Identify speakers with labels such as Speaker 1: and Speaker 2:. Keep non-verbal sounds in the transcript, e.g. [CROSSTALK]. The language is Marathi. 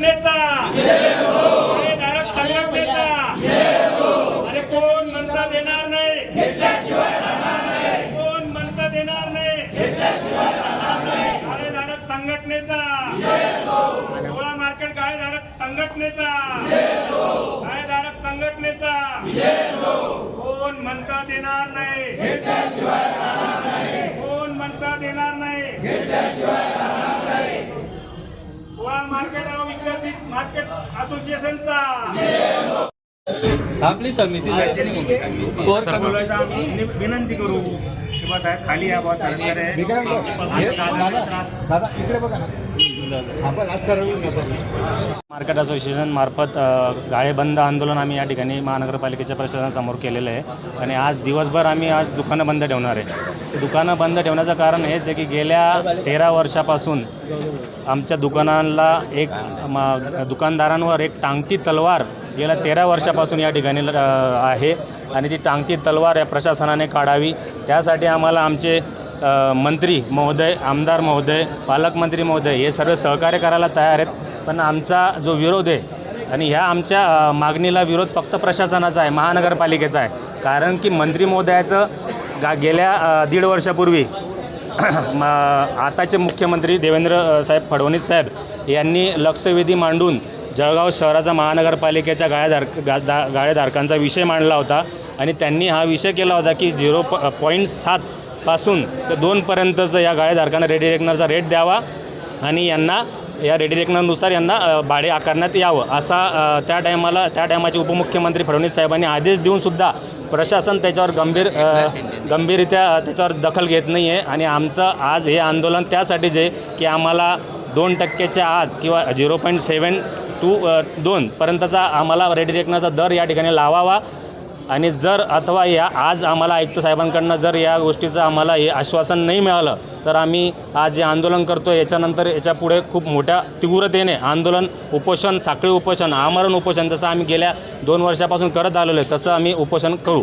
Speaker 1: संघटनेचा अरे कोण देणार नाही? कोण देणार नाही? अरे संघटनेचा. मार्केट काय धारक संघटनेचा. काय धारक संघटनेचा. कोण म्हणता देणार नाही? कोण म्हणता देणार नाही? सोळा मार्केट मार्केट असोसिएशनचा.
Speaker 2: आपली समिती.
Speaker 1: आम्ही विनंती करू. किंवा साहेब खाली या बॉस सर
Speaker 3: मार्केट असोसिएशन मार्फत गाळेबंद आंदोलन आम्ही या ठिकाणी महानगरपालिकेच्या प्रशासनासमोर केलेलं आहे. आणि आज दिवसभर आम्ही आज दुकानं बंद ठेवणार आहे. दुकानं बंद ठेवण्याचं कारण हेच आहे की गेल्या तेरा वर्षापासून आमच्या दुकानाला एक दुकानदारांवर एक टांगती तलवार गेल्या तेरा वर्षापासून या ठिकाणी आहे. आणि ती टांगती तलवार या प्रशासनाने काढावी. त्यासाठी आम्हाला आमचे मंत्री महोदय आमदार महोदय पालकमंत्री महोदय हे सर्व सहकार्य करायला तयार आहेत. पण आमचा जो विरोध आहे आणि ह्या आमच्या मागणीला विरोध फक्त प्रशासनाचा आहे महानगरपालिकेचा आहे. कारण की मंत्री महोदयाचं गा गेल्या दीड वर्षापूर्वी [CLEARS THROAT] आताचे मुख्यमंत्री देवेंद्र साहेब फडणवीस साहेब यांनी लक्षवेधी मांडून जळगाव शहराचा महानगरपालिकेच्या गाळ्याधारक गा दा गाळेधारकांचा विषय मांडला होता. आणि त्यांनी हा विषय केला होता की झिरो प पॉईंट सात पासून तर दोनपर्यंतचं या गाळेधारकांना रेडी रेकनरचा रेट द्यावा आणि यांना या रेडी रेकनरनुसार यांना भाडे आकारण्यात यावं असा त्या टायमाला त्या टायमाचे उपमुख्यमंत्री फडणवीस साहेबांनी आदेश देऊनसुद्धा प्रशासन त्याच्यावर गंभीर गंभीररित्या त्याच्यावर दखल घेत नाही आहे आणि आमचं आज हे आंदोलन त्यासाठीच आहे की आम्हाला दोन टक्क्याच्या आत किंवा झिरो पॉईंट सेवन टू दोनपर्यंतचा आम्हाला रेडी रेकनरचा दर या ठिकाणी लावावा. आणि जर अथवा या आज आम्हाला आयुक्त साहेबांकडनं जर या गोष्टीचं आम्हाला हे आश्वासन नाही मिळालं तर आम्ही आज जे आंदोलन करतो याच्यानंतर याच्यापुढे खूप मोठ्या तीव्रतेने आंदोलन उपोषण साखळी उपोषण आमरण उपोषण जसं आम्ही गेल्या दोन वर्षापासून करत आलेलो आहे तसं आम्ही उपोषण करू.